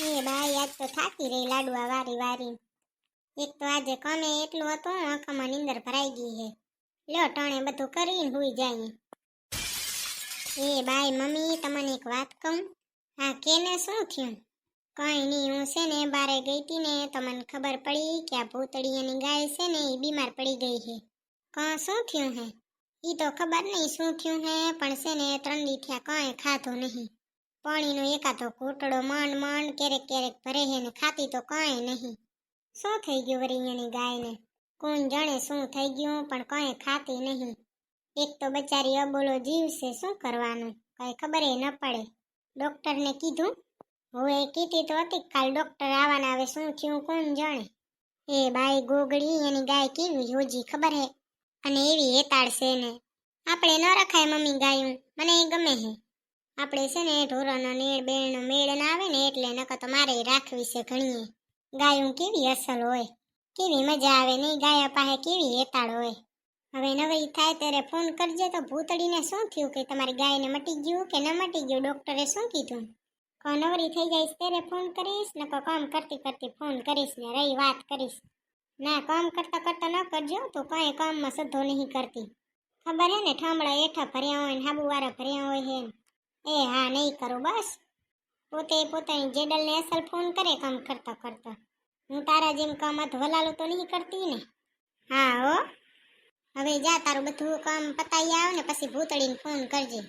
એ બાઈ આજ તો થાકી રહી લાડવા વારી વારી. એક તો આજે કમે એટલું હતું, આંખમાં નીંદર ભરાઈ ગઈ હે. લ્યો ટાણે બધું કરીને હુઈ જાય. એ બાઈ મમ્મી, તમને એક વાત કહું? હા કેને શું થયું? કઈ નહીં, હું છે ને બારે ગઈ હતી ને, તો મને ખબર પડી કે આ ભૂતળીયાની ગાય છે ને એ બીમાર પડી ગઈ છે કા શું થયું હે? ઈ તો ખબર નહીં શું થયું હે, પણ છે ને ત્રણ દી થયા કાંઈ ખાધું નહીં. પાણીનો એકાદો ઘૂંટડો માંડ માંડ ક્યારેક ક્યારેક ભરે છે ને ખાતી તો કાંઈ નહીં. શું થઈ ગયું અહીંયાની ગાયને? કોણ જાણે શું થઈ ગયું, પણ કાંઈ ખાતી નહીં. એક તો બચારી અબોલો જીવ છે શું કરવાનું? કઈ ખબર ન પડે. ડોક્ટરને કીધું? હવે કીધી તો હતી કાલ ડોક્ટર આવવાના આવે શું થયું કોણ જાણે? એ બાઈ ગોગડી એની ગાય કેવી જોજી ખબર હે? અને એવી હેતાળ છે ને. આપણે ન રખાય મમ્મી ગાયું. મને એ ગમે હે. આપણે છે ને ઢોરાનો નેળ બેણનો મેળ ના આવે ને એટલે નકર તો મારે રાખવી છે ઘણીએ. ગાયું કેવી અસલ હોય? કેવી મજા આવે નહીં ગાયા પાસે કેવી હેતાળ હોય? હવે નવરી થાય ત્યારે ફોન કરજે તો ભૂતળીને શું થયું કે તમારી ગાયને મટી ગયું કે ન મટી ગયું? ડોક્ટરે શું કીધું? કો નવરી થઈ જઈશ ત્યારે ફોન કરીશ ને કો કામ કરતી કરતી ફોન કરીશ ને રહી વાત કરીશ. ના, કામ કરતા કરતા ન કરજો, તું કાંઈ કામમાં સધો નહીં કરતી. ખબર હે ને, ઠામડા એઠા ભર્યા હોય ને હાબુવાળા ભર્યા હોય હે એ હા, નહીં કરું, બસ. પોતે પોતાની જેડલને અસલ ફોન કરે કામ કરતા કરતા. હું તારા જેમ કામ હાથ વલાલું તો નહીં કરતી ને? હા, હો. હવે જા તારું બધું કામ પતાવી આવ ને, પછી ભૂતળીને ફોન કરજે.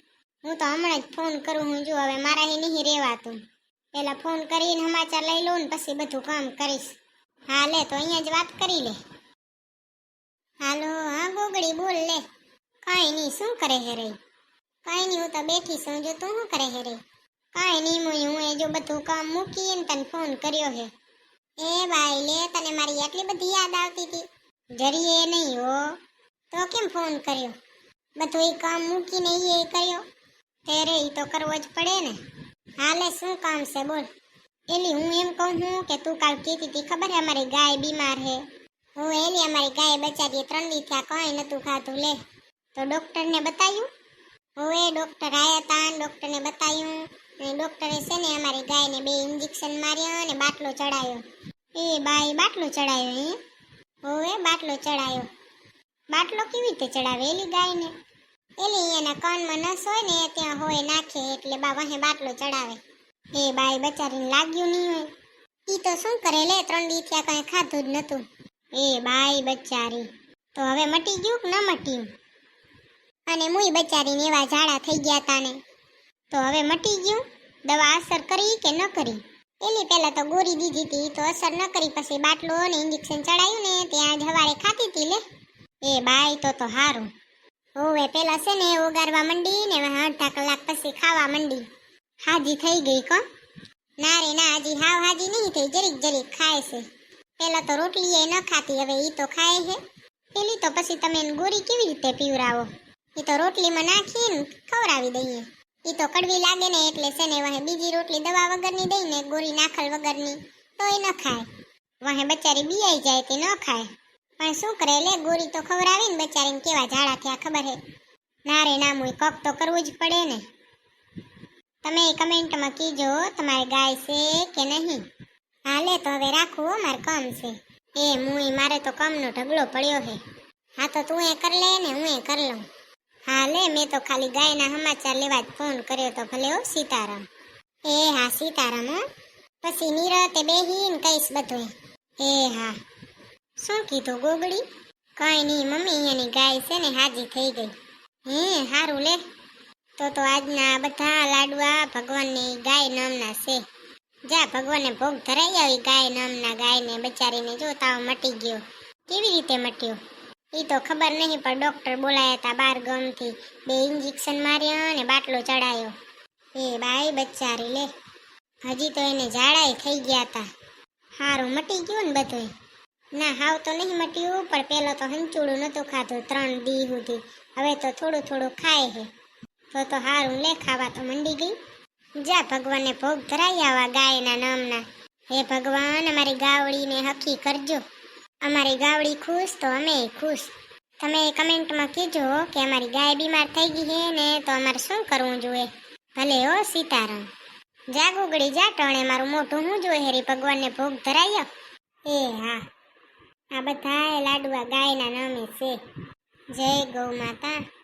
હું તો હમણાં જ ફોન કરું હું જો હવે મારા નહીં રહેવાતું પહેલાં ફોન કરીને સમાચાર લઈ લઉં ને, પછી બધું કામ કરીશ. હા, લે, તો અહીંયા જ વાત કરી લે. હાલો, હા ગોગડી બોલ, લે. કાંઈ નહીં, શું કરે હે રહી કાંઈ નહીં, હું તો બેઠી છું. જો તું શું કરે હે રહી કાંઈ નહીં, મુઈ હું એ જો બધું કામ મૂકીને તને ફોન કર્યો હે. એ બાઈ લે તને મારી આટલી બધી યાદ આવતી હતી. જરીએ નહીં હો. તો કેમ ફોન કર્યો? બધું એ કામ મૂકીને એ કર્યો? તેરે ઈ તો કરવો જ પડે ને. હાલે, શું કામ છે બોલ. એલી, હું એમ કહું હું કે તું કાલ કીધી હતી, ખબર હે અમારી ગાય બીમાર હે? હું એલી, અમારી ગાય બચારી ત્રણ દી થયા, કંઈ નતું ખાધું, લે. તો ડોક્ટરને બતાવ્યું હું એ ડોક્ટર આયા તા ને ડોક્ટરને બતાવ્યું અને ડોક્ટરે છે ને અમારી ગાયને બે ઇન્જેક્શન માર્યા અને બાટલો ચડાયો. એ બાઈ બાટલો ચડાયો હે. હવે બાટલો ચડાયો. બાટલો કેવી રીતે ચડાવે એલી ગાયને? એલી એના કાનમાં નસ હોય ને ત્યાં હોય નાખે એટલે બા વાહે બાટલો ચડાવે. એ બાઈ બચારીને લાગ્યું નહીં હોય. ઈ તો શું કરે લે, ત્રણ દી થયા કઈ ખાધું જ નતું. એ બાઈ બચારી. તો હવે મટી ગયું કે ન મટ્યું? અને મુઈ બચારીને એવા ઝાડા થઈ ગયા તાને. તો હવે મટી ગયું, દવા અસર કરી કે ન કરી? એલી પહેલાં તો ગોરી દીધી હતી તો અસર ન કરી, પછી બાટલો ને ઇન્જેક્શન ચડાયું ને ત્યાં જ હવારે ખાતી હતી લે. એ બાય તો તો હારું. હોવે પહેલાં છે ને ઓગારવા મંડી ને અડધા કલાક પછી ખાવા મંડી. હાજી થઈ ગઈ કો. ના રે, ના, હજી હાવ હાજી નહીં થઈ, જરીક જરીક ખાય છે. પહેલાં તો રોટલી એ ન ખાતી હવે એ તો ખાય છે. પેલી તો પછી તમે ગોળી કેવી રીતે પીવરાવો? ઈ તો રોટલીમાં નાખીને ખવડાવી દઈએ. ઈ તો કડવી લાગે ને એટલે છે ને વહે બીજી રોટલી દવા વગરની દઈને ગોળી નાખલ વગરની તો એ ન ખાય. વહે બચારી બીઆઈ જાય તે ન ખાય. પણ શું કરે લે ગોળી તો ખવડાવીને બચારીને કેવા ઝાડા થયા ખબર હે? ના રે, ના મુય, કક તો કરવું જ પડે ને. તમે કમેન્ટમાં કીજો, તમારે ગાય છે કે નહીં? હાલે તો હવે રાખું મારે કામ છે. એ મુય, મારે તો કામનો ઢગલો પડ્યો છે હા તો તું એ કર લે ને, હું એ કર લઉં. હા લે મેં તો ખાલી ગાયના સમાચાર લેવા જ ફોન કર્યો તો ભલે હો, સીતારામ. એ હા, સીતારામ, હો. પછી નિરતે બેહીને કહીશ બધું એ હા. શું કીધું ગોગડી કઈ નહીં, મમ્મી અહીંયાની ગાય છે ને હાજી થઈ ગઈ. હે સારું લે. તો તો આજના બધા લાડવા ભગવાનની ગાય નામના છે. જા ભગવાનને ભોગ ધરાઈ આવી ગાય નામના ગાયને બચારીને જો તાવ મટી ગયો. કેવી રીતે મટ્યો? એ તો ખબર નહીં, પણ ડોક્ટર બોલાયા હતા બાર ગમથી. બે ઇન્જેક્શન માર્યા અને બાટલો ચડાયો. એ બાઈ બચારી લે. હજી તો એને ઝાડાય થઈ ગયા હતા સારું મટી ગયું ને બધું ના, હાવ તો નહીં મટ્યું, પણ પેલો તો હંચુડું નહોતું ખાધું ત્રણ દી સુધી. હવે તો થોડું થોડું ખાય છે તો તો હારું લે, ખાવા તો મંડી ગઈ. જા ભગવાનને ભોગ ધરાઈ આવા ગાયના નામના. હે ભગવાન, અમારી ગાવડીને હખી કરજો. અમારી ગાવડી ખુશ, તો અમે ખુશ. તમે કમેન્ટમાં કીજો કે અમારી ગાય બીમાર થઈ ગઈ છે ને, તો અમારે શું કરવું જોઈએ? ભલે હો, સીતારામ. જાગુગડી જા ટણે, મારું મોટું હું જોઈએ હેરી ભગવાનને ભોગ ધરાયો. એ હા. આ બધા લાડુઆ ગાયના નામે છે. જય ગૌ માતા.